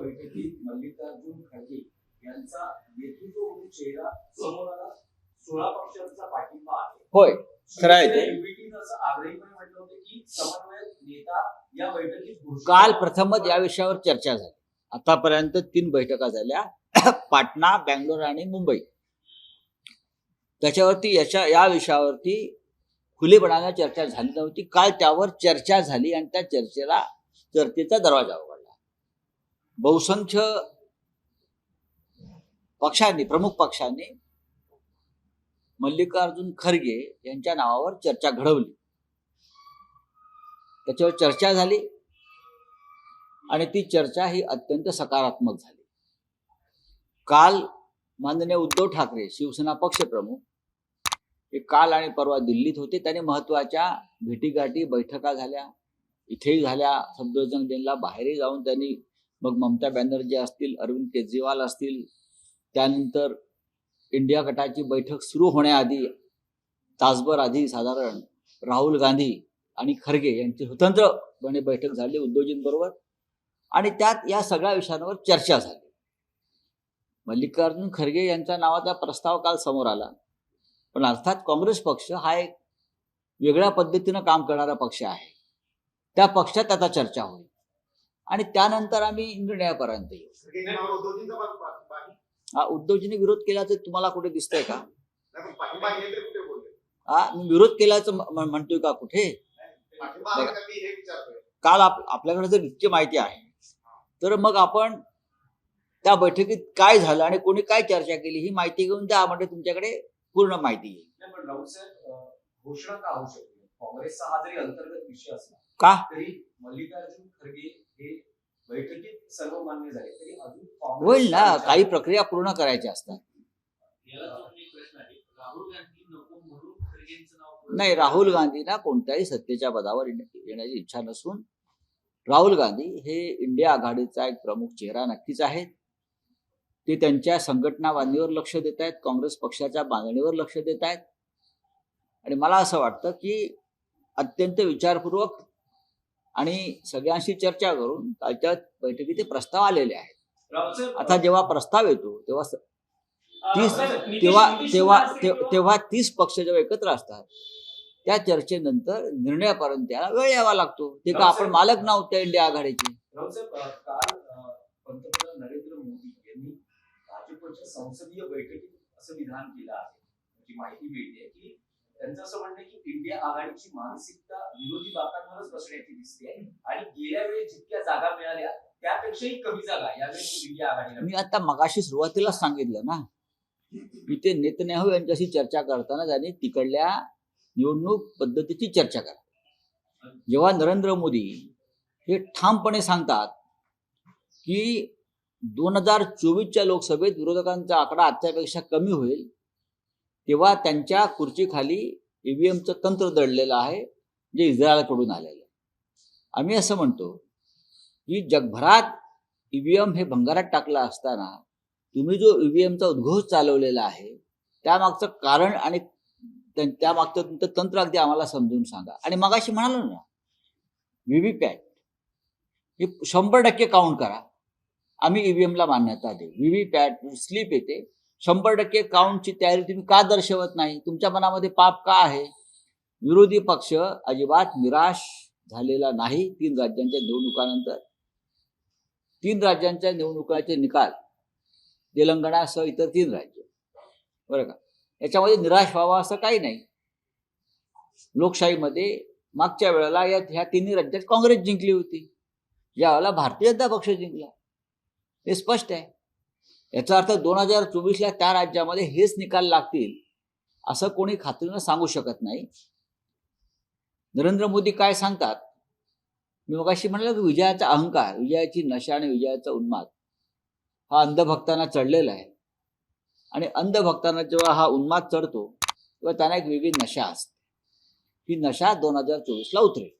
बैठकीत मल्लिकार्जुन खरगे यांचा नेतृत्व चेहरा समोर आला सोळा पक्षांचा पाठिंबा आहे. होय खरं आहे ते. काल. प्रथमच या विषयावर चर्चा झाली. आतापर्यंत तीन बैठका झाल्या. पाटणा बँगलोर आणि मुंबई. त्याच्यावरती याच्या या विषयावरती खुलेपणाने चर्चा झाली नव्हती. काल त्यावर चर्चा झाली आणि त्या चर्चेला चर्चेचा दरवाजा उघडला. बहुसंख्य पक्षांनी प्रमुख पक्षांनी मल्लिकार्जुन खरगे यांच्या नावावर चर्चा घडवली. त्याच्यावर चर्चा झाली आणि ती चर्चा ही अत्यंत सकारात्मक झाली. काल माननीय उद्धव ठाकरे शिवसेना पक्षप्रमुख हे काल आणि परवा दिल्लीत होते. त्यांनी महत्त्वाच्या भेटीगाठी बैठका झाल्या. इथेही झाल्या. सफदरजंग देनला बाहेरही जाऊन त्यांनी मग ममता बॅनर्जी असतील अरविंद केजरीवाल असतील त्यानंतर इंडिया गटाची बैठक सुरू होण्याआधी तासभर आधी साधारण राहुल गांधी आणि खरगे यांची स्वतंत्रपणे बैठक झाली उद्योजींबरोबर आणि त्यात या सगळ्या विषयांवर चर्चा झाली. मल्लिकार्जुन खरगे यांच्या नावाचा प्रस्ताव काल समोर आला. पण अर्थात काँग्रेस पक्ष हा एक वेगळ्या पद्धतीनं काम करणारा पक्ष आहे. त्या पक्षात आता चर्चा होईल. आणि त्यानंतर आम्ही निर्णयापर्यंत येऊ. सगळे हा उद्धवजींनी विरोध केल्याचं तुम्हाला कुठे दिसतंय का? हा मी विरोध केल्याचं म्हणतोय का कुठे? काल आपल्याकडे जर इतकी माहिती आहे तर मग आपण त्या बैठकीत काय झालं आणि कोणी काय चर्चा केली ही माहिती घेऊन द्या म्हणजे तुमच्याकडे पूर्ण माहिती येईल. घोषणा का होऊ शकते काँग्रेसचा हा जरी अंतर्गत विषय असला का? तरी मल्लिकार्जुन खरगे हे बैठकीत सर्व मान्य झाले तरी अजून काँग्रेसचा होईल ना काही प्रक्रिया पूर्ण करायच्या असतात. याला जोडून एक प्रश्न आहे. राहुल गांधी नको म्हणून खरगेंचं नाव पुढे- नाही राहुल गांधींना कोणत्याही सत्तेच्या पदावर येण्या- येण्याची इच्छा नसून राहुल गांधी हे इंडिया आघाडीचा एक प्रमुख चेहरा नक्कीच आहेत. ते त्यांच्या संघटना बांधणीवर लक्ष देत आहेत काँग्रेस पक्षाच्या बांधणीवर लक्ष देत आहेत. आणि मला असं वाटतं की अत्यंत विचारपूर्वक आणि सगळ्यांशी चर्चा करून कालच्या बैठकीत ते प्रस्ताव आलेले आहेत. आता जेव्हा प्रस्ताव येतो तेव्हा तीस तेव्हा तेव्हा तेव्हा तीस पक्ष जेव्हा एकत्र असतात त्या चर्चेनंतर निर्णयापर्यंत त्याला वेळ यावा लागतो. ते का आपण मालक नाव त्या इंडिया आघाडीचे. पंतप्रधान नरेंद्र मोदी यांनी भाजपच्या संसदीय बैठकीत असं विधान केलं आहे. माहिती मिळते की त्यांचं असं म्हणणं की इंडिया आघाडीची मानसिकता विरोधी बाकांवरच बसण्याची दिसते आणि गेल्या वेळेस जितक्या जागा मिळाल्या त्यापेक्षाही कमी जागा यावेळी इंडिया आघाडीला मी आता मगाशी सुरुवातीलाच सांगितलं ना की ते नेतन्याहू यांच्याशी चर्चा करताना त्यांनी तिकडल्या निवडणूक पद्धतीची चर्चा करा. जेव्हा नरेंद्र मोदी हे ठामपणे सांगतात की दोन हजार चोवीसच्या लोकसभेत विरोधकांचा आकडा आजच्यापेक्षा कमी होईल तेव्हा त्यांच्या खुर्चीखाली ईव्हीएमचं तंत्र दडलेलं आहे जे इस्रायलकडून आलेलं आहे. आम्ही असं म्हणतो की जगभरात ईव्हीएम हे भंगारात टाकलं असताना तुम्ही जो ईव्हीएमचा उद्घोष चालवलेला आहे त्यामागचं कारण आणि त्यामागचं तुमचं तंत्र अगदी आम्हाला समजून सांगा. आणि मगाशी म्हणालो ना व्हीव्हीपॅट हे शंभर टक्के काउंट करा. आम्ही ईव्हीएमला मान्यता देऊ. व्हीव्हीपॅट स्लिप येते. शंभर टक्के काउंटची तयारी तुम्ही का दर्शवत नाही? तुमच्या मनामध्ये पाप का आहे? विरोधी पक्ष अजिबात निराश झालेला नाही तीन राज्यांच्या निवडणुकानंतर. तीन राज्यांच्या निवडणुकाचे निकाल. तेलंगणासह इतर तीन राज्य. बरं का? याच्यामध्ये निराश व्हावा असं काही नाही. लोकशाहीमध्ये मागच्या वेळेला या ह्या तिन्ही राज्यात काँग्रेस जिंकली होती. यावेळेला भारतीय जनता पक्ष जिंकला. हे स्पष्ट आहे. याचा अर्थ दोन हजार चोवीसला त्या राज्यामध्ये हेच निकाल लागतील असं कोणी खात्रीनं सांगू शकत नाही. नरेंद्र मोदी काय सांगतात? मी मगाशी म्हणलं की विजयाचा अहंकार विजयाची नशा आणि विजयाचा उन्माद हा अंधभक्तांना चढलेला आहे. आणि अंधभक्तांना जेव्हा हा उन्माद चढतो तेव्हा त्यांना एक वेगळी नशा असते. ही नशा दोन हजार चोवीसला उतरेल.